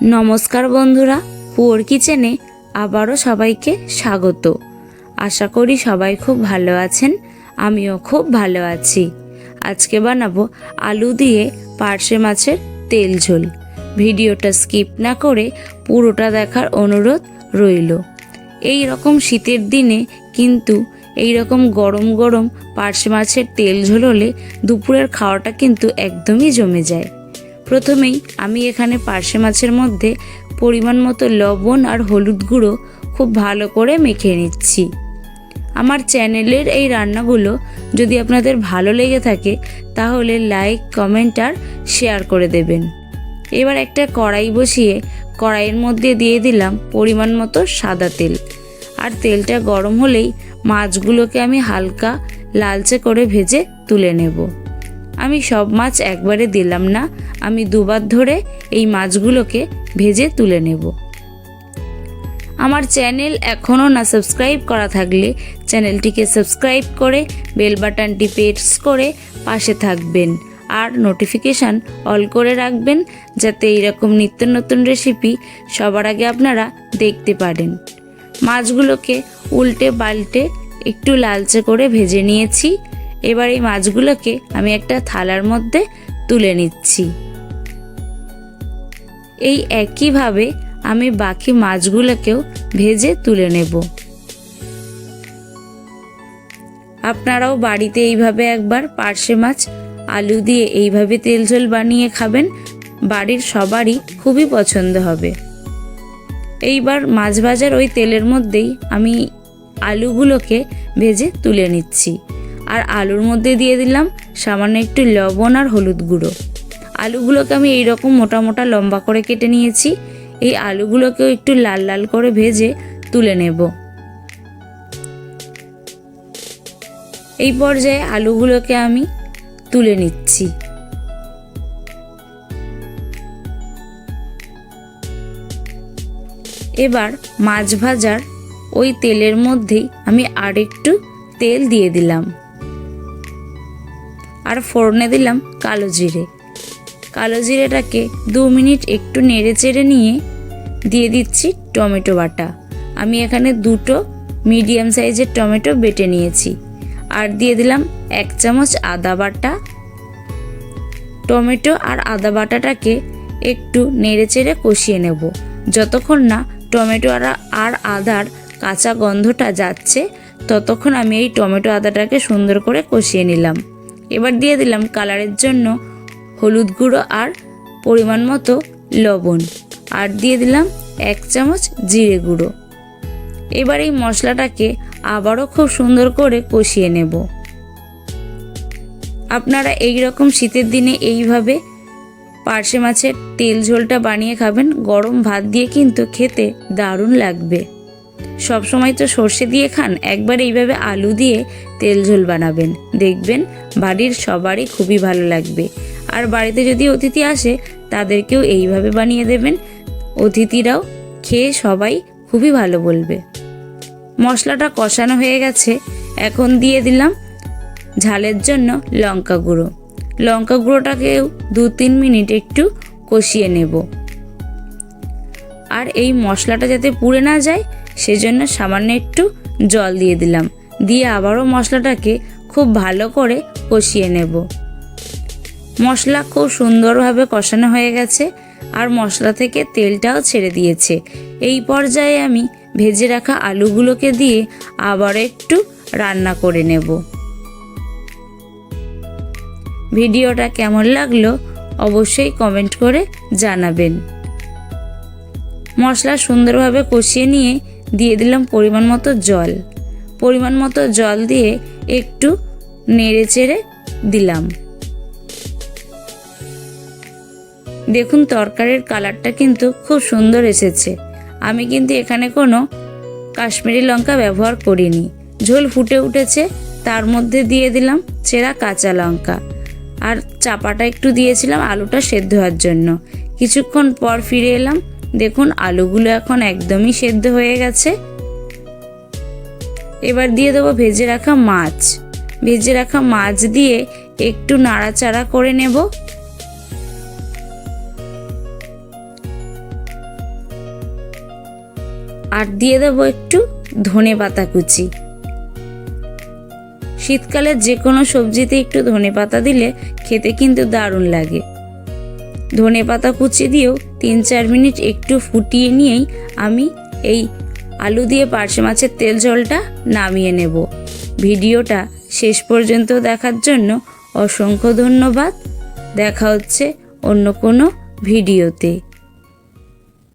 নমস্কার বন্ধুরা, পুয়ার কিচেনে আবারও সবাইকে স্বাগত। আশা করি সবাই খুব ভালো আছেন, আমিও খুব ভালো আছি। আজকে বানাবো আলু দিয়ে পার্শে মাছের তেল ঝোল। ভিডিওটা স্কিপ না করে পুরোটা দেখার অনুরোধ রইল। এই রকম শীতের দিনে কিন্তু এই রকম গরম গরম পার্শে মাছের তেল ঝোল হলে দুপুরের খাওয়াটা কিন্তু একদমই জমে যায়। প্রথমেই আমি এখানে পার্শে মাছের মধ্যে পরিমাণ মতো লবণ আর হলুদ গুঁড়ো খুব ভালো করে মেখে নিচ্ছি। আমার চ্যানেলের এই রান্নাগুলো যদি আপনাদের ভালো লেগে থাকে, তাহলে লাইক, কমেন্ট আর শেয়ার করে দেবেন। এবার একটা কড়াই বসিয়ে কড়াইয়ের মধ্যে দিয়ে দিলাম পরিমাণ মতো সাদা তেল। আর তেলটা গরম হলেই মাছগুলোকে আমি হালকা লালচে করে ভেজে তুলে নেব। আমি সব মাছ একবারে দিলাম না। আমি দুবার ধরে এই মাছগুলোকে ভেজে তুলে নেব। আমার চ্যানেল এখনও না সাবস্ক্রাইব করা থাকলে চ্যানেলটিকে সাবস্ক্রাইব করে বেল বাটনটি প্রেস করে পাশে থাকবেন আর নোটিফিকেশান অল করে রাখবেন যাতে এইরকম নিত্য নতুন রেসিপি সবার আগে আপনারা দেখতে পারেন। মাছগুলোকে উল্টে পাল্টে একটু লালচে করে ভেজে নিয়েছি। এবার এই মাছগুলোকে আমি একটা থালার মধ্যে তুলে নিচ্ছি। এই একইভাবে আমি বাকি মাছগুলোকেও ভেজে তুলে নেব। আপনারাও বাড়িতে এইভাবে একবার পার্শে মাছ, আলু দিয়ে এইভাবে তেল ঝোল বানিয়ে খাবেন। বাড়ির সবারই খুবই পছন্দ হবে। এইবার মাছ ভাজার ওই তেলের মধ্যেই আমি আলুগুলোকে ভেজে তুলে নিচ্ছি। আর আলুর মধ্যে দিয়ে দিলাম সামান্য একটু লবণ আর হলুদ গুঁড়ো। আলুগুলোকে আমি এইরকম মোটা মোটা লম্বা করে কেটে নিয়েছি। এই আলুগুলোকেও একটু লাল লাল করে ভেজে তুলে নেব। এই পর্যায়ে আলুগুলোকে আমি তুলে নিচ্ছি। এবার মাছ ভাজার ওই তেলের মধ্যেই আমি আরেকটু তেল দিয়ে দিলাম। আর ফোড়নে দিলাম কালো জিরে। কালো জিরেটাকে দু মিনিট একটু নেড়ে চেড়ে নিয়ে দিয়ে দিচ্ছি টমেটো বাটা। আমি এখানে দুটো মিডিয়াম সাইজের টমেটো বেটে নিয়েছি। আর দিয়ে দিলাম এক চামচ আদা বাটা। টমেটো আর আদা বাটাটাকে একটু নেড়ে চেড়ে কষিয়ে নেব। যতক্ষণ না টমেটো আর আর আদার কাঁচা গন্ধটা যাচ্ছে, ততক্ষণ আমি এই টমেটো আদাটাকে সুন্দর করে কষিয়ে নিলাম। এবার দিয়ে দিলাম কালারের জন্য হলুদ গুঁড়ো আর পরিমাণ মতো লবণ। আর দিয়ে দিলাম এক চামচ জিরে গুঁড়ো। এবার এই মশলাটাকে আবারও খুব সুন্দর করে কষিয়ে নেব। আপনারা এই রকম শীতের দিনে এইভাবে পার্শে মাছের তেল ঝোলটা বানিয়ে খাবেন, গরম ভাত দিয়ে কিন্তু খেতে দারুণ লাগবে। সব সময় তো সর্ষে দিয়ে খান, একবার এইভাবে আলু দিয়ে তেল ঝোল বানাবেন। দেখবেন বাড়ির সবারই খুবই ভালো লাগবে। আর বাড়িতে যদি অতিথি আসে, তাদেরকেও এইভাবে বানিয়ে দেবেন। অতিথিরাও খেয়ে সবাই খুবই ভালো বলবে। মশলাটা কষানো হয়ে গেছে। এখন দিয়ে দিলাম ঝালের জন্য লঙ্কা গুঁড়ো। লঙ্কা গুঁড়োটাকেও দু তিন মিনিট একটু কষিয়ে নেব। আর এই মশলাটা যাতে পুড়ে না যায় সেজন্য সামান্য একটু জল দিয়ে দিলাম। দিয়ে আবারও মশলাটাকে খুব ভালো করে কষিয়ে নেব। মশলা খুব সুন্দরভাবে কষানো হয়ে গেছে আর মশলা থেকে তেলটাও ছেড়ে দিয়েছে। এই পর্যায়ে আমি ভেজে রাখা আলুগুলোকে দিয়ে আবার একটু রান্না করে নেব। ভিডিওটা কেমন লাগল অবশ্যই কমেন্ট করে জানাবেন। মশলা সুন্দরভাবে কষিয়ে নিয়ে দিয়ে দিলাম পরিমাণ মতো জল। পরিমাণ মতো জল দিয়ে একটু নেড়ে চেড়ে দিলাম। দেখুন তরকারির কালারটা কিন্তু খুব সুন্দর এসেছে। আমি কিন্তু এখানে কোনো কাশ্মীরি লঙ্কা ব্যবহার করিনি। ঝোল ফুটে উঠেছে, তার মধ্যে দিয়ে দিলাম চেরা কাঁচা লঙ্কা। আর চাপাটা একটু দিয়েছিলাম আলুটা সেদ্ধ হওয়ার জন্য। কিছুক্ষণ পর ফিরে এলাম দেখুন, আলুগুলো এখন একদমই সেদ্ধ হয়ে গেছে। এবার দিয়ে দেবো ভেজে রাখা মাছ। ভেজে রাখা মাছ দিয়ে একটু নাড়াচাড়া করে নেব। আর দিয়ে দেবো একটু ধনে পাতা কুচি। শীতকালে যে কোনো সবজিতে একটু ধনে পাতা দিলে খেতে কিন্তু দারুণ লাগে। ধনে পাতা কুচি দিয়েও তিন চার মিনিট একটু ফুটিয়ে নিয়েই আমি এই আলু দিয়ে পার্শে মাছের তেল জলটা নামিয়ে নেব। ভিডিওটা শেষ পর্যন্ত দেখার জন্য অসংখ্য ধন্যবাদ। দেখা হচ্ছে অন্য কোনো ভিডিওতে।